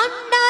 ঠান্ডা